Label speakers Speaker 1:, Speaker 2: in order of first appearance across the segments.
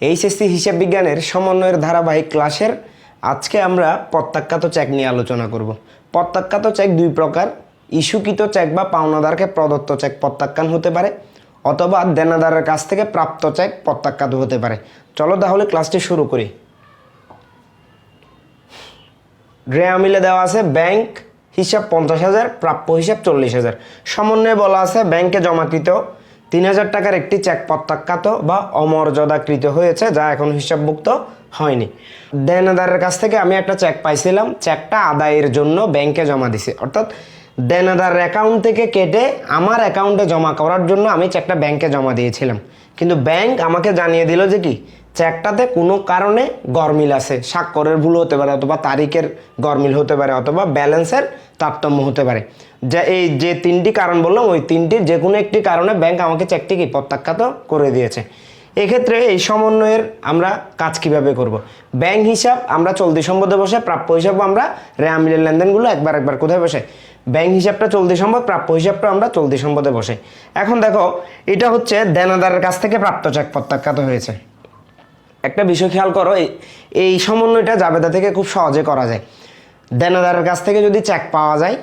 Speaker 1: HSC হিসাব বিজ্ঞানের সমন্বয়ের ধারাবাহিক ক্লাসের আজকে আমরা প্রত্যাখ্যাত চেক নিয়ে আলোচনা করব। প্রত্যাখ্যাত চেক দুই প্রকার, ইস্যুকৃত চেক বা পাওনাদারকে প্রদত্ত চেক প্রত্যাখ্যান হতে পারে, অথবা দেনাদারের কাছ থেকে প্রাপ্ত চেক প্রত্যাখ্যাত হতে পারে। চলো তাহলে ক্লাসটি শুরু করি। ড্রেয়া মিলে দেওয়া আছে ব্যাংক হিসাব পঞ্চাশ হাজার, প্রাপ্য হিসাব চল্লিশ হাজার। সমন্বয়ে বলা আছে ব্যাংকে জমাকৃত তিন হাজার টাকার একটি চেক প্রত্যাখ্যাত বা অমর্যাদাকৃত হয়েছে, যা এখন হিসাবভুক্ত হয়নি। দেনাদারের কাছ থেকে আমি একটা চেক পাইছিলাম। চেকটা আদায়ের জন্য ব্যাংকে জমা দিছি। অর্থাৎ দেনাদারের অ্যাকাউন্ট থেকে কেটে আমার অ্যাকাউন্টে জমা করার জন্য আমি চেকটা ব্যাংকে জমা দিয়েছিলাম। কিন্তু ব্যাংক আমাকে জানিয়ে দিল যে কি চেকটাতে কোনো কারণে গরমিল আছে। স্বাক্ষরের ভুল হতে পারে অথবা তারিখের গরমিল হতে পারে অথবা ব্যালেন্সের তারতম্য হতে পারে। যা এই যে তিনটি কারণ বললাম, ওই তিনটির যে কোনো একটি কারণে ব্যাংক আমাকে চেকটি কি প্রত্যাখ্যাত করে দিয়েছে। এক্ষেত্রে এই সমন্বয়ের আমরা কাজ কীভাবে করব। ব্যাংক হিসাব আমরা চলতি সম্পদে বসে, প্রাপ্য হিসাব আমরা রেয়ামিলের লেনদেনগুলো একবার একবার কোথায় বসে। ব্যাংক হিসাবটা চলতি সম্পদ, প্রাপ্য হিসাবটা আমরা চলতি সম্পদে বসে। এখন দেখো, এটা হচ্ছে দেনাদারের কাছ থেকে প্রাপ্ত চেক প্রত্যাখ্যাত হয়েছে। একটা বিষয় খেয়াল করো, এই সমন্বয়টা জাবেদা থেকে খুব সহজে করা যায়। দেনাদারের কাছ থেকে যদি চেক পাওয়া যায়,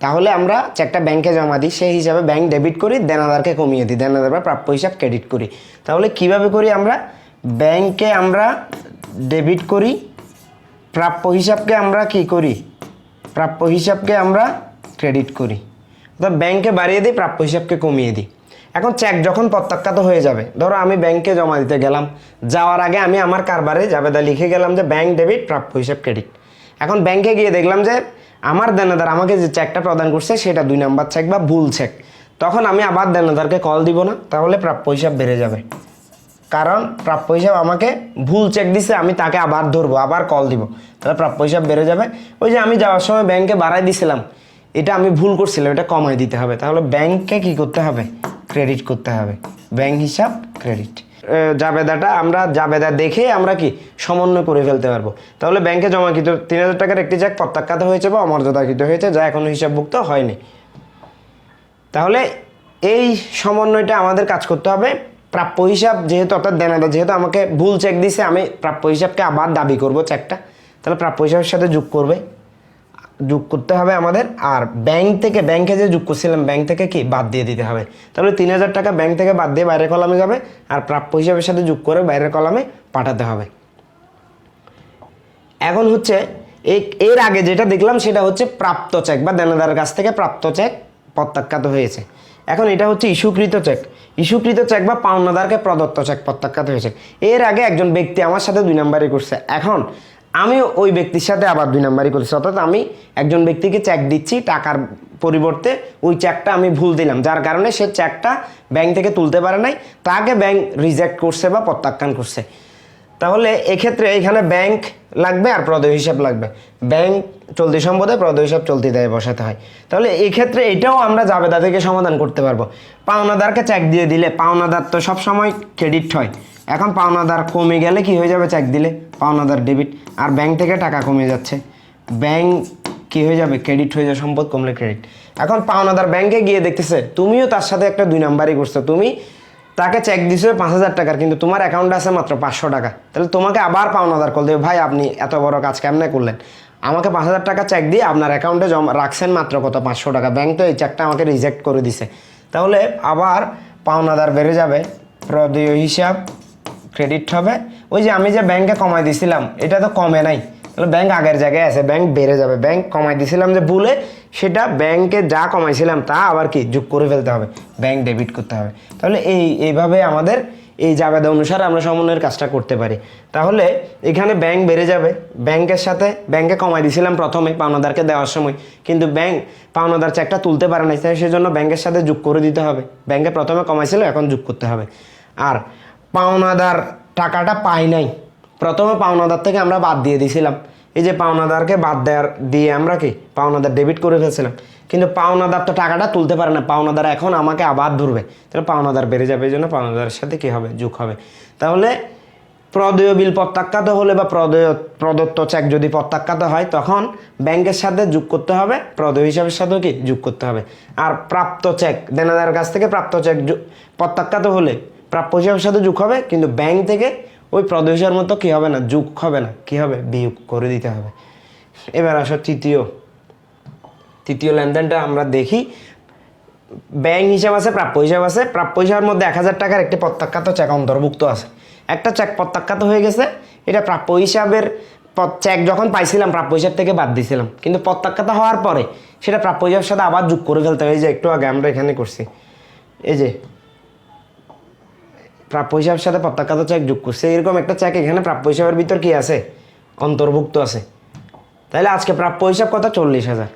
Speaker 1: তাহলে আমরা চেকটা ব্যাংকে জমা দিই, সেই হিসাবে ব্যাংক ডেবিট করি, দেনাদারকে কমিয়ে দিই, দেনাদার বা প্রাপ্য হিসাব ক্রেডিট করি। তাহলে কীভাবে করি আমরা? ব্যাংকে আমরা ডেবিট করি, প্রাপ্য হিসাবকে আমরা কি করি? প্রাপ্য হিসাবকে আমরা ক্রেডিট করি। অর্থাৎ ব্যাংকে বাড়িয়ে দিই, প্রাপ্য হিসাবকে কমিয়ে দিই। এখন চেক যখন প্রত্যাখ্যাত হয়ে যাবে, ধরো আমি ব্যাংকে জমা দিতে গেলাম, যাওয়ার আগে আমি আমার কারবারে জাবেদা লিখে গেলাম যে ব্যাংক ডেবিট প্রাপ্য হিসাব ক্রেডিট এখন ব্যাংকে গিয়ে দেখলাম যে আমার দেনাদার আমাকে যে চেকটা প্রদান করছে সেটা দুই নাম্বার চেক বা ভুল চেক তখন আমি আবার দেনাদারকে কল দিব না, তাহলে প্রাপ্য হিসাব বেড়ে যাবে। কারণ প্রাপ্য হিসাব আমাকে ভুল চেক দিছে, আমি তাকে আবার ধরবো, আবার কল দিব। তাহলে প্রাপ্য হিসাব বেড়ে যাবে। ওই যে আমি যাওয়ার সময় ব্যাংকে বাড়াই দিছিলাম, এটা আমি ভুল করছিলাম, এটা কমাই দিতে হবে। তাহলে ব্যাংককে কি করতে হবে? ক্রেডিট করতে হবে। ব্যাংক হিসাব ক্রেডিট জাবেদাটা আমরা, জাবেদা দেখে আমরা কি সমন্বয় করে ফেলতে পারব? তাহলে ব্যাংকে জমাকৃত তিন হাজার টাকার একটি চেক প্রত্যাখ্যাত হয়েছে বা অমর্যাদাকৃত হয়েছে, যা এখনও হিসাবভুক্ত হয়নি। তাহলে এই সমন্বয়টা আমাদের কাজ করতে হবে। প্রাপ্য হিসাব যেহেতু, অর্থাৎ দেনাদার যেহেতু আমাকে ভুল চেক দিছে, আমি প্রাপ্য হিসাবকে আবার দাবি করব চেকটা তাহলে প্রাপ্য হিসাবের সাথে যোগ করবে। যোগ করতে হবে আমাদের। আর ব্যাংক থেকে ব্যাংকে যে যোগ করছিলাম ব্যাংক থেকে কি? বাদ দিয়ে দিতে হবে। তাহলে তিন হাজার টাকা ব্যাংক থেকে বাদ দিয়ে বাইরের কলামে যাবে। আর প্রাপ্য হিসাবের সাথে যোগ করে বাইরের কলামে পাঠাতে হবে। এখন হচ্ছে এর আগে যেটা দেখলাম, সেটা হচ্ছে প্রাপ্ত চেক বা দেনাদার কাছ থেকে প্রাপ্ত চেক প্রত্যাখ্যাত হয়েছে। এখন এটা হচ্ছে ইস্যুকৃত চেক ইস্যুকৃত চেক বা পাওনাদারকে প্রদত্ত চেক প্রত্যাখ্যাত হয়েছে। এর আগে একজন ব্যক্তি আমার সাথে দুই নাম্বারই করছে। এখন আমি ওই ব্যক্তির সাথে আবার দুই নাম্বারই করছি। অর্থাৎ আমি একজন ব্যক্তিকে চেক দিচ্ছি, টাকার পরিবর্তে ওই চেকটা আমি ভুল দিলাম। যার কারণে সে চেকটা ব্যাংক থেকে তুলতে পারে নাই তাকে ব্যাংক রিজেক্ট করছে বা প্রত্যাখ্যান করছে। তাহলে এক্ষেত্রে এখানে ব্যাংক লাগবে আর প্রদেয় হিসাব লাগবে। ব্যাংক চলতি সম্পদে প্রদেয় হিসাব চলতি দেয় বসাতে হয়। তাহলে এই ক্ষেত্রে এটাও আমরা জাবেদা থেকে সমাধান করতে পারব। পাওনাদারকে চেক দিয়ে দিলে, পাওনাদার তো সবসময় ক্রেডিট হয়। এখন পাওনাদার কমে গেলে কি হয়ে যাবে চেক দিলে? পাওনাদার ডেবিট আর ব্যাংক থেকে টাকা কমে যাচ্ছে। ব্যাংক কি হয়ে যাবে? ক্রেডিট হয়ে যাবে, সম্পদ কমলে ক্রেডিট এখন পাওনাদার ব্যাংকে গিয়ে দেখতেছে, তুমিও তার সাথে একটা দুই নাম্বারই করছ। তুমি তাকে চেক দিছো পাঁচ হাজার টাকার, কিন্তু তোমার অ্যাকাউন্টে আছে মাত্র পাঁচশো টাকা। তাহলে তোমাকে আবার পাওনাদার কল দেবে, ভাই, আপনি এত বড় কাজ কেমনে করলেন? আমাকে পাঁচ হাজার টাকা চেক দিয়ে আপনার অ্যাকাউন্টে জমা রাখছেন মাত্র কত? পাঁচশো টাকা। ব্যাংক তো এই চেকটা আমাকে রিজেক্ট করে দিছে। তাহলে আবার পাওনাদার বেড়ে যাবে। প্রদেয় হিসাব ক্রেডিট হবে। ওই যে আমি যে ব্যাংকে কমাই দিছিলাম, এটা তো কমে নাই। তাহলে ব্যাংক আগের জায়গায় আছে ব্যাংক বেড়ে যাবে। ব্যাংক কমাই দিছিলাম যে ভুলে, সেটা ব্যাংকে যা কমাইছিলাম, তা আবার কি? যোগ করে ফেলতে হবে। ব্যাংক ডেবিট করতে হবে। তাহলে এই, এইভাবে আমাদের এই জাবেদা অনুসারে আমরা সমন্বয়ের কাজটা করতে পারি। তাহলে এখানে ব্যাংক বেড়ে যাবে। ব্যাংকের সাথে ব্যাংকে কমাই দিছিলাম প্রথমে পাওনাদারকে দেওয়ার সময়। কিন্তু ব্যাংক পাওনাদার চেকটা তুলতে পারে না তাই সেজন্য ব্যাংকের সাথে যোগ করে দিতে হবে। ব্যাংকে প্রথমে কমাইছিল, এখন যোগ করতে হবে। আর পাওনাদার টাকাটা পাই নাই। প্রথমে পাওনাদার থেকে আমরা বাদ দিয়ে দিয়েছিলাম এই যে পাওনাদারকে বাদ দেওয়ার দিয়ে আমরা কি পাওনাদার ডেবিট করে ফেলছিলাম। কিন্তু পাওনাদার তো টাকাটা তুলতে পারে না। পাওনাদার এখন আমাকে আবার ধরবে। তাহলে পাওনাদার বেড়ে যাবে এই জন্য পাওনাদারের সাথে কী হবে? যোগ হবে। তাহলে প্রদেয় বিল প্রত্যাখ্যাত হলে বা প্রদেয় প্রদত্ত চেক যদি প্রত্যাখ্যাত হয়, তখন ব্যাংকের সাথে যোগ করতে হবে। প্রদেয় হিসাবের সাথেও কি? যোগ করতে হবে। আর প্রাপ্ত চেক দেনাদার কাছ থেকে প্রাপ্ত চেক প্রত্যাখ্যাত হলে প্রাপ্য হিসাবের সাথে যোগ হবে, কিন্তু ব্যাংক থেকে ওই প্রদেশের মতো কি হবে না, যুগ হবে না। কি হবে? বিয়োগ করে দিতে হবে। এবার আসো তৃতীয়। তৃতীয় লেনদেনটা আমরা দেখি। ব্যাংক হিসাব আছে, প্রাপ্য হিসাব আছে। প্রাপ্য হিসাবের মধ্যে এক হাজার টাকার একটি প্রত্যাখ্যাত চেক অন্তর্ভুক্ত আছে। একটা চেক প্রত্যাখ্যাত হয়ে গেছে। এটা প্রাপ্য হিসাবের চেক যখন পাইছিলাম, প্রাপ্য হিসাব থেকে বাদ দিয়েছিলাম কিন্তু প্রত্যাখ্যাত হওয়ার পরে সেটা প্রাপ্য হিসাবের সাথে আবার যোগ করে ফেলতে হয়। যে একটু আগে আমরা এখানে করছি। এই যে প্রাপ্য হিসাবের সাথে প্রত্যাখ্যাত চেক যোগ করছে। এরকম একটা চেক এখানে প্রাপ্য হিসাবের ভিতর কি আছে? অন্তর্ভুক্ত আছে। তাহলে আজকে প্রাপ্য হিসাব কথা চল্লিশ হাজার।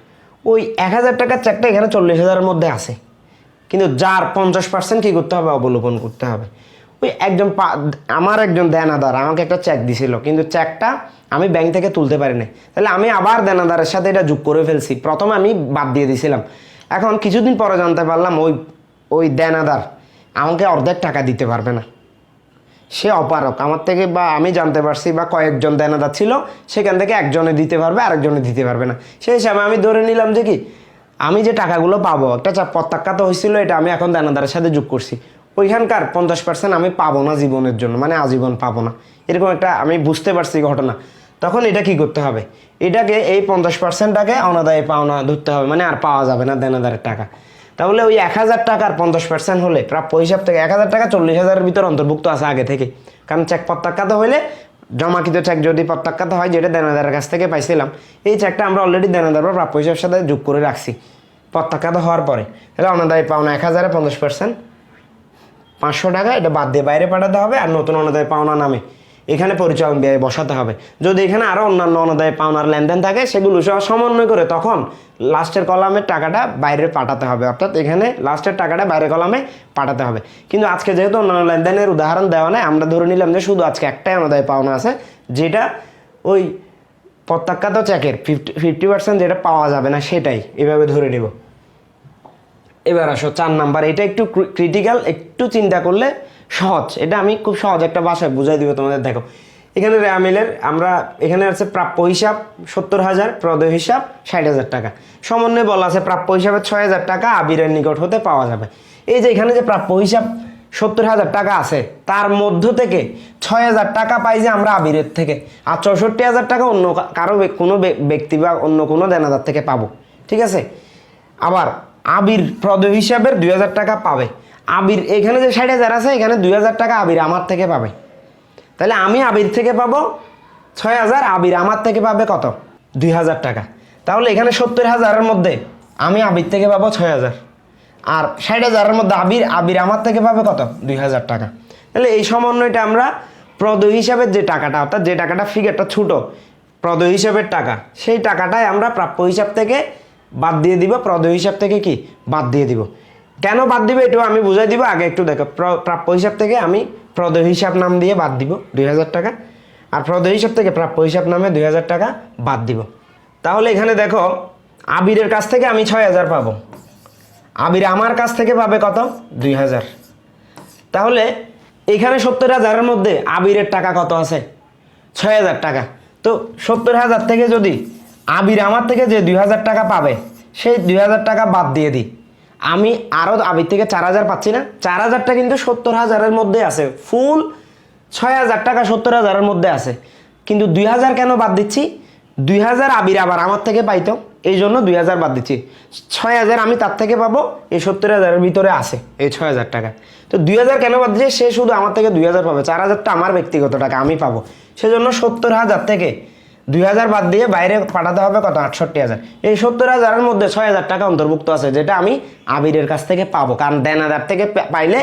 Speaker 1: ওই এক হাজার টাকার চেকটা এখানে চল্লিশ হাজারের মধ্যে আছে। কিন্তু যার পঞ্চাশ পার্সেন্ট কী করতে হবে? অবলোকন করতে হবে। ওই একজন আমার একজন দেনাদার আমাকে একটা চেক দিছিল। কিন্তু চেকটা আমি ব্যাংক থেকে তুলতে পারি নাই। তাহলে আমি আবার দেনাদারের সাথে এটা যোগ করে ফেলছি। প্রথমে আমি বাদ দিয়ে দিছিলাম। এখন কিছুদিন পরে জানতে পারলাম ওই ওই দেনাদার আমাকে অর্ধেক টাকা দিতে পারবে না। সে অপারক। আমার থেকে বা আমি জানতে পারছি বা কয়েকজন দেনাদার ছিল, সেখান থেকে একজনে দিতে পারবে, আরেকজনে দিতে পারবে না। সেই হিসাবে আমি ধরে নিলাম যে কি, আমি যে টাকাগুলো পাবো, একটা চা প্রত্যাখ্যাত হয়েছিল, এটা আমি এখন দেনাদারের সাথে যোগ করছি। ওইখানকার পঞ্চাশ পার্সেন্ট আমি পাবো না জীবনের জন্য মানে আজীবন পাবো না। এরকম একটা আমি বুঝতে পারছি ঘটনা। তখন এটা কি করতে হবে? এটাকে এই পঞ্চাশ পার্সেন্টটাকে অনাদায়ে পাওনা ধরতে হবে মানে আর পাওয়া যাবে না দেনাদারের টাকা। তাহলে ওই এক হাজার টাকার পঞ্চাশ পার্সেন্ট হলে প্রাপ্য হিসাব থেকে এক হাজার টাকা চল্লিশ হাজারের ভিতর অন্তর্ভুক্ত আছে আগে থেকে। কারণ চেক প্রত্যাখ্যাত হলে জমাকৃত চেক যদি প্রত্যাখ্যাত হয়, যেটা দেনাদারের কাছ থেকে পাইছিলাম, এই চেকটা আমরা অলরেডি দেনাদার বা প্রাপ্য হিসাবের সাথে যোগ করে রাখছি প্রত্যাখ্যাত হওয়ার পরে। তাহলে অনাদায় পাওনা এক হাজারে পঞ্চাশ পার্সেন্ট পাঁচশো টাকা, এটা বাদ দিয়ে বাইরে পাঠাতে হবে আর নতুন অনাদায় পাওনা নামে। এখানে পরিচালন ব্যয় বসাতে হবে। যদি এখানে আরও অন্যান্য অনাদায় পাওনার লেনদেন থাকে, সেগুলো সহ সমন্বয় করে তখন লাস্টের কলামের টাকাটা বাইরে পাঠাতে হবে। অর্থাৎ এখানে লাস্টের টাকাটা বাইরে কলামে পাঠাতে হবে। কিন্তু আজকে যেহেতু অন্যান্য লেনদেনের উদাহরণ দেওয়া নেই, আমরা ধরে নিলাম যে শুধু আজকে একটাই অনাদায় পাওনা আছে, যেটা ওই প্রত্যাখ্যাত চেকের ফিফটি ফিফটি পার্সেন্ট যেটা পাওয়া যাবে না, সেটাই এভাবে ধরে নেব। এবার আসো চার নাম্বার, এটা একটু ক্রিটিক্যাল একটু চিন্তা করলে সহজ। এটা আমি খুব সহজ একটা ভাষায় বুঝাই দিব তোমাদের, দেখো। এখানে রেয়ামিলের আমরা, এখানে আছে প্রাপ্য হিসাব সত্তর হাজার, প্রদেয় হিসাব ষাট হাজার টাকা। সমন্বয়ে বলা আছে প্রাপ্য হিসাবে ছয় হাজার টাকা আবিরের নিকট হতে পাওয়া যাবে। এই যে এখানে যে প্রাপ্য হিসাব সত্তর হাজার টাকা আছে, তার মধ্য থেকে ছয় হাজার টাকা পাই যে আমরা আবিরের থেকে। আর চৌষট্টি হাজার টাকা অন্য কারও কোনো ব্যক্তি বা অন্য কোনো দেনাদার থেকে পাবো। ঠিক আছে? আবার আবির প্রদ হিসাবের দুই হাজার টাকা পাবে। আবির, এখানে যে ষাট হাজার আছে, এখানে দুই হাজার টাকা আবির আমার থেকে পাবে। তাহলে আমি আবির থেকে পাবো ছয় হাজার, আবির আমার থেকে পাবে কত? দুই হাজার টাকা। তাহলে এখানে সত্তর হাজারের মধ্যে আমি আবির থেকে পাবো ছয় হাজার। আর ষাট হাজারের মধ্যে আবির আবির আমার থেকে পাবে কত? দুই হাজার টাকা। তাহলে এই সমন্বয়টা আমরা প্রদ হিসাবে যে টাকাটা, অর্থাৎ যে টাকাটা ফিগারটা ছোটো প্রদ হিসাবের টাকা, সেই টাকাটাই আমরা প্রাপ্য হিসাব থেকে বাদ দিয়ে দিব। প্রদ হিসাব থেকে কি? বাদ দিয়ে দিব। কেন বাদ দিবে এটাও আমি বুঝাই দিব, আগে একটু দেখো। প্র- প্রাপ্য হিসাব থেকে আমি প্রদ হিসাব নাম দিয়ে বাদ দিব দুই হাজার টাকা, আর প্রদ হিসাব থেকে প্রাপ্য হিসাব নামে দুই হাজার টাকা বাদ দিব। তাহলে এখানে দেখো, আবিরের কাছ থেকে আমি ছয় হাজার পাবো। আবির আমার কাছ থেকে পাবে কত? দুই হাজার। তাহলে এখানে সত্তর হাজারের মধ্যে আবিরের টাকা কত আছে? ছয় হাজার টাকা। তো সত্তর হাজার থেকে যদি আবির আমার থেকে যে দুই হাজার টাকা পাবে, সেই দুই হাজার টাকা বাদ দিয়ে দিই। আমি আরও আবির থেকে চার হাজার পাচ্ছি না। চার হাজারটা কিন্তু সত্তর হাজারের মধ্যে আছে। ফুল ছয় হাজার টাকা সত্তর হাজারের মধ্যে আছে। কিন্তু দুই হাজার কেন বাদ দিচ্ছি? দুই হাজার আবির আবার আমার থেকে পাইতো, এই জন্য দুই হাজার বাদ দিচ্ছি। ছয় হাজার আমি তার থেকে পাবো, এই সত্তর হাজারের ভিতরে আছে, এই ছয় হাজার টাকা। তো দুই হাজার কেন বাদ দিচ্ছে সে শুধু আমার থেকে দুই হাজার পাবে। চার হাজারটা আমার ব্যক্তিগত টাকা, আমি পাবো। সেজন্য সত্তর হাজার থেকে দুই হাজার বাদ দিয়ে বাইরে পাঠাতে হবে কত? আটষট্টি হাজার। এই সত্তর হাজারের মধ্যে ছয় হাজার টাকা অন্তর্ভুক্ত আছে, যেটা আমি আবিরের কাছ থেকে পাবো। কারণ দেনাদার থেকে পাইলে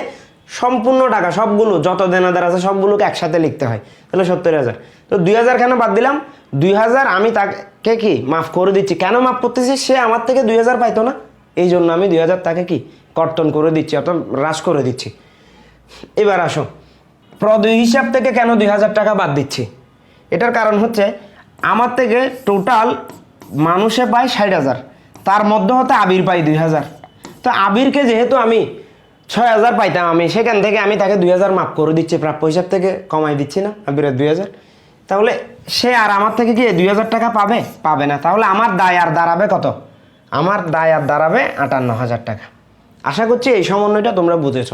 Speaker 1: সম্পূর্ণ টাকা, সবগুলো, যত দেনাদার আছে সবগুলোকে একসাথে লিখতে হয়। তাহলে সত্তর হাজার। তো দুই হাজার কেন বাদ দিলাম? দুই হাজার আমি তাকে কি মাফ করে দিচ্ছি? কেন মাফ করতেছি? সে আমার থেকে দুই হাজার পাইতো না। এই জন্য আমি দুই হাজার তাকে কি কর্তন করে দিচ্ছি, অর্থাৎ হ্রাস করে দিচ্ছি। এবার আসো। প্রদ হিসাব থেকে কেন দুই হাজার টাকা বাদ দিচ্ছি? এটার কারণ হচ্ছে আমার থেকে টোটাল মানুষে পায় ষাট হাজার। তার মধ্যে হতে আবির পাই দুই হাজার। তো আবিরকে যেহেতু আমি ছয় হাজার পাইতাম, আমি সেখান থেকে আমি তাকে দুই হাজার মাফ করে দিচ্ছি, প্রাপ্য হিসাব থেকে কমাই দিচ্ছি না, আবিরের দুই হাজার। তাহলে সে আর আমার থেকে কি দুই হাজার টাকা পাবে? পাবে না। তাহলে আমার দায় আর দাঁড়াবে কত? আমার দায় আর দাঁড়াবে আটান্ন হাজার টাকা। আশা করছি এই সমন্বয়টা তোমরা বুঝেছ।